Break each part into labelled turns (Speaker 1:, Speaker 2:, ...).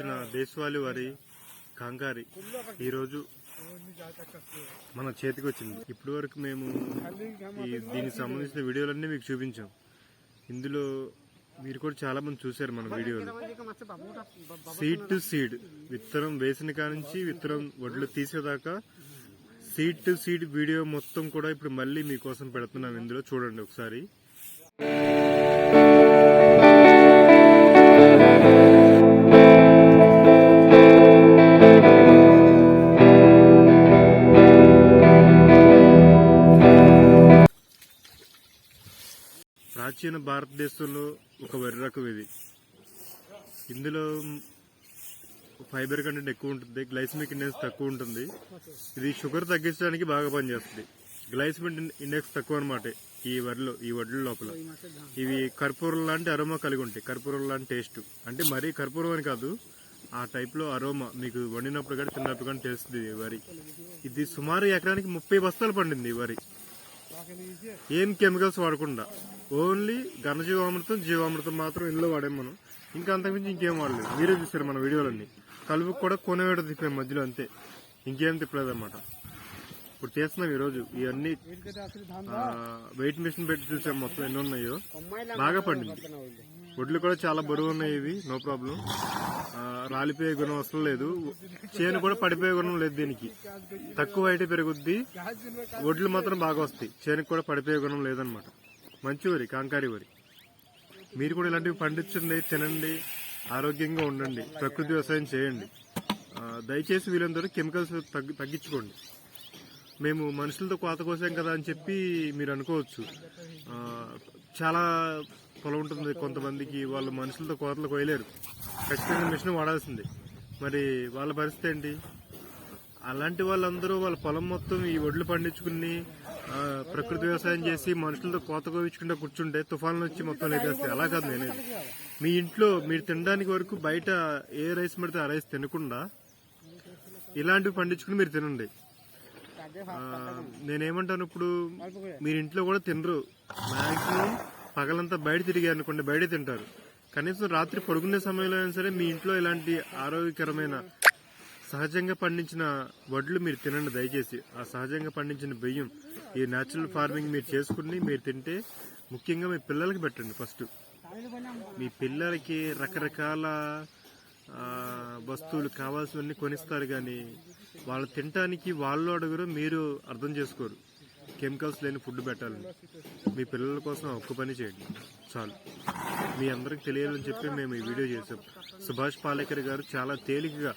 Speaker 1: ఇన్ని దేశవాళి పండించిన వరి కాంకారి ఈరోజు మన చేతికి వచ్చింది ఇప్పటి వరకు మేము ఈ దీనికి సంబంధించిన వీడియోలన్నీ మీకు చూపించాం. ఇందులో మీరు కూడా చాలా మంది చూశారు మన వీడియోలు. సీడ్ టు సీడ్ విత్తనం వేసిన కానించి విత్తనం వడ్లు తీసేదాకా సీడ్ టు సీడ్ వీడియో మొత్తం కూడా ఇప్పుడు మళ్ళీ మీకోసం పెడుతున్నాం. ఇందులో చూడండి ఒకసారి. ప్రాచీన భారతదేశంలో ఒక వరి రకం ఇది. ఇందులో ఫైబర్ కంటెంట్ ఎక్కువ ఉంటుంది గ్లైసమిక్ ఇండెక్స్ తక్కువ ఉంటుంది. ఇది షుగర్ తగ్గించడానికి బాగా పనిచేస్తుంది. గ్లైసమిక్ ఇండెక్స్ తక్కువ అనమాట ఈ వరిలో ఈ వడ్ల లోపల. ఇవి కర్పూరం లాంటి అరోమా కలిగి ఉంటాయి కర్పూరం లాంటి టేస్ట్. అంటే మరీ కర్పూరం అని కాదు ఆ టైప్లో అరోమా మీకు వండినప్పుడు కానీ తిన్నప్పుడు కానీ తెలుస్తుంది ఈ వరి. ఇది సుమారు ఎకరానికి ముప్పై బస్తాలు పండింది ఈ వరి. ఏం కెమికల్స్ వాడకుండా. ఓన్లీ ఘనజీవామృతం జీవామృతం మాత్రం ఇందులో వాడాం మనం. ఇంకా అంతకుమించి ఇంకేం వాడలేదు. మీరే చూసారు మన వీడియోలన్నీ. కలుపు కూడా కొనవేట తిప్పాం మధ్యలో అంతే. ఇంకేం తిప్పలేదు అనమాట ఇప్పుడు చేస్తున్నాం ఈరోజు. ఇవన్నీ వెయిట్ మిషన్ పెట్టి చూసాం మొత్తం ఎన్ని ఉన్నాయో. బాగా పండింది. వడ్లు కూడా చాలా బరువు ఉన్నాయి ఇవి నో ప్రాబ్లం రాలిపోయే గుణం అసలు లేదు. చేను కూడా పడిపోయే గుణం లేదు దీనికి. తక్కువ అయితే పెరుగుద్ది. వడ్లు మాత్రం బాగా వస్తాయి. చేనుకు కూడా పడిపోయే గుణం లేదనమాట మంచి వరి కాంకారి వరి. మీరు కూడా ఇలాంటివి పండించండి తినండి ఆరోగ్యంగా ఉండండి ప్రకృతి వ్యవసాయం చేయండి. దయచేసి వీళ్ళందరూ కెమికల్స్ తగ్గి తగ్గించుకోండి. మేము మనుషులతో కోత కోసాం కదా అని చెప్పి మీరు అనుకోవచ్చు. చాలా పొలం ఉంటుంది కొంతమందికి వాళ్ళు మనుషులతో కోతలు కోయలేరు. ఖచ్చితంగా మిషన్ వాడాల్సిందే. మరి వాళ్ళ పరిస్థితి ఏంటి? అలాంటి వాళ్ళందరూ వాళ్ళ పొలం మొత్తం ఈ వడ్లు పండించుకుని ప్రకృతి వ్యవసాయం చేసి మనుషులతో కోత కోయించుకుంటూ కూర్చుంటే తుఫాన్లు వచ్చి మొత్తం లేదేస్తాయి అలా కాదు నేనేది మీ ఇంట్లో మీరు తినడానికి వరకు బయట ఏ రైస్ పెడితే ఆ రైస్ తినకుండా ఇలాంటివి పండించుకుని మీరు తినండి. నేనేమంటాను ఇప్పుడు మీరు ఇంట్లో కూడా తినరు. మాక్సిమం పగలంతా బయట తిరిగారు అనుకోండి బయట తింటారు. కనీసం రాత్రి పడుకునే సమయంలో అయినా సరే మీ ఇంట్లో ఇలాంటి ఆరోగ్యకరమైన సహజంగా పండించిన వడ్లు మీరు తినండి దయచేసి. ఆ సహజంగా పండించిన బియ్యం ఈ న్యాచురల్ ఫార్మింగ్ మీరు చేసుకుని మీరు తింటే ముఖ్యంగా మీ పిల్లలకి పెట్టండి ఫస్ట్. మీ పిల్లలకి రకరకాల వస్తువులు కావాల్సినవన్నీ కొనిస్తారు కానీ వాళ్ళు తినటానికి వాళ్ళు అడుగురు మీరు అర్థం చేసుకోరు. కెమికల్స్ లేని ఫుడ్ పెట్టాలని మీ పిల్లల కోసం ఒక్క పని చేయండి. చాలు. మీ అందరికి తెలియాలని చెప్పి మేము ఈ వీడియో చేసాం సుభాష్ పాలేకర్ గారు చాలా తేలికగా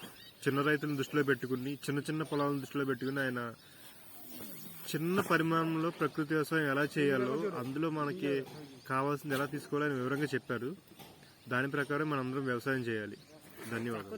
Speaker 1: చిన్న రైతులను దృష్టిలో పెట్టుకుని చిన్న చిన్న పొలాలను దృష్టిలో పెట్టుకుని ఆయన చిన్న పరిమాణంలో ప్రకృతి వ్యవసాయం ఎలా చేయాలో అందులో మనకి కావాల్సింది ఎలా తీసుకోవాలో ఆయన వివరంగా చెప్పారు. దాని ప్రకారం మనందరం వ్యవసాయం చేయాలి. ధన్యవాదాలు.